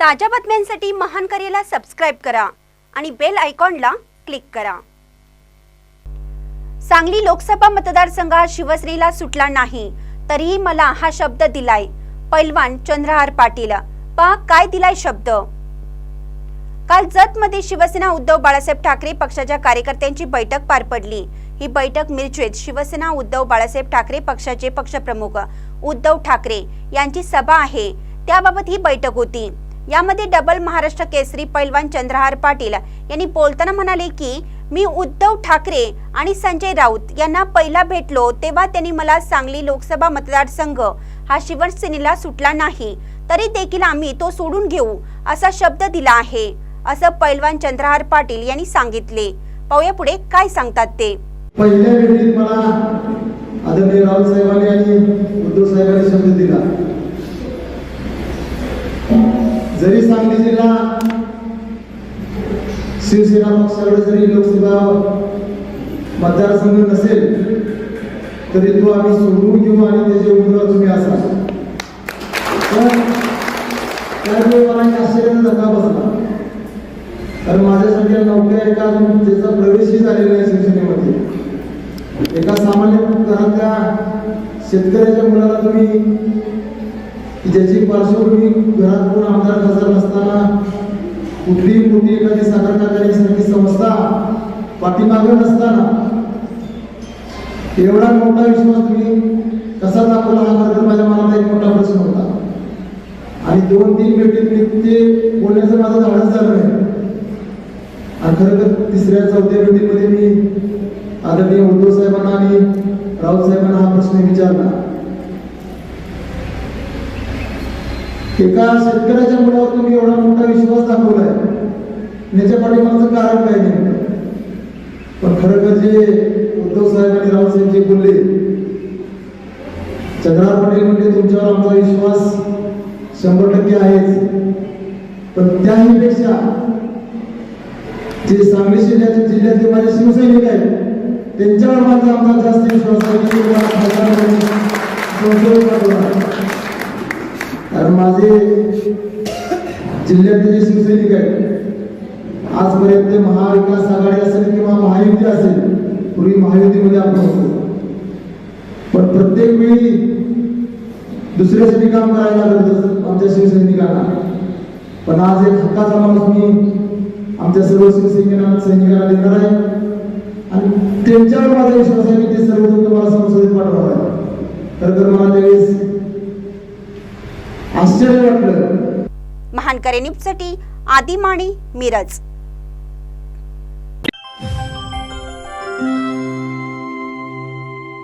ताज्या बातम्यांसाठी महान करेला सबस्क्राईब करा आणि बेल आयकॉनला क्लिक करा. सांगली लोकसभा मतदारसंघात शिवसेनेला सुटला नाही तरीही मला हा शब्द दिलाय पैलवान चंद्रहार पाटील. पहा काय दिलाय शब्द? काल जतमध्ये शिवसेना उद्धव बाळासाहेब ठाकरे पक्षाच्या कार्यकर्त्यांची बैठक पार पडली. ही बैठक मिरचेत शिवसेना उद्धव बाळासाहेब ठाकरे पक्षाचे पक्षप्रमुख उद्धव ठाकरे यांची सभा आहे. त्याबाबत ही बैठक होती. यामध्ये डबल महाराष्ट्र केसरी पैलवान चंद्रहार पाटील यांनी बोलताना म्हणाले की मी उद्धव ठाकरे आणि संजय राऊत यांना पहिला भेटलो तेव्हा त्यांनी मला सांगली लोकसभा मतदारसंघ हा शिवसेनेला सुटला नाही. तरी देखील आम्ही तो सोडून घेऊ असा शब्द दिला आहे असं पैलवान चंद्रहार पाटील यांनी सांगितले. पाहूया पुढे काय सांगतात ते. पहिल्या भेटीत मला आदरणीय राऊत साहेबांनी आणि उद्धव साहेबांनी शब्द दिला. जरी सांगली जिल्हा शिवसेना पक्षाकडे जरी लोकसभा मतदारसंघ नसेल तरी तो आम्ही सोडवून घेऊ आणि त्याचे उमेदवार तुम्ही असा. पण मला आश्चर्याचा धक्का बसला. कारण माझ्यासाठी नौकऱ्या एका त्याचा प्रवेशही झालेला आहे शिवसेनेमध्ये. एका सामान्य घरातल्या शेतकऱ्याच्या मुलाला तुम्ही की ज्याची पार्श्वभूमी घरात कोण आमदार खासदार नसताना कुठलीही मोठी एखादी साखर कारखान्यासारखी संस्था पाठीमागे नसताना एवढा मोठा विश्वास तुम्ही कसा दाखवला हा खरं माझ्या मनात एक मोठा प्रश्न होता. आणि दोन तीन भेटीत मी ते बोलण्याचं माझं धाडस झालं नाही. आणि खरं तर तिसऱ्या चौथ्या भेटीमध्ये मी आदरणीय उद्धव साहेबांना आणि राऊत साहेबांना हा प्रश्न विचारला. एका शेतकऱ्याच्या मुलावर तुम्ही एवढा मोठा विश्वास दाखवलाय. याच्या पाठीमागचं कारण काय नाही पण खरं तर जे उद्धव साहेब आणि रावसाहेब जे बोलले चंद्रहार पाटील म्हणजे तुमच्यावर आमचा विश्वास शंभर टक्के आहेच. पण त्याही पेक्षा जे सांगली जिल्ह्याचे जिल्ह्यातले माझे शिवसैनिक आहेत त्यांच्यावर माझा आमचा जास्त विश्वास आहे की ते मला खासदार संसदेत पाठवणार. कारण माझे जिल्ह्यातले शिवसैनिक आहेत आजपर्यंत महाविकास आघाडी असेल किंवा महायुती असेल पूर्वी महायुतीमध्ये आपण होतो. पण प्रत्येक वेळी दुसऱ्यासाठी काम करायला लागत आमच्या शिवसैनिकांना. पण आज एक हक्काचा माणूस मी आमच्या सर्व शिवसैनिकांना सैनिकांना देणार आहे. आणि त्यांच्यावर माझा विश्वास आहे की ते सर्वजण तुम्हाला संसदेत पाठवणार आहे खरं तर मला ते आश्चर्य वाटलं. महानकरे करे न्यूजसाठी आदिमाणी मिरज.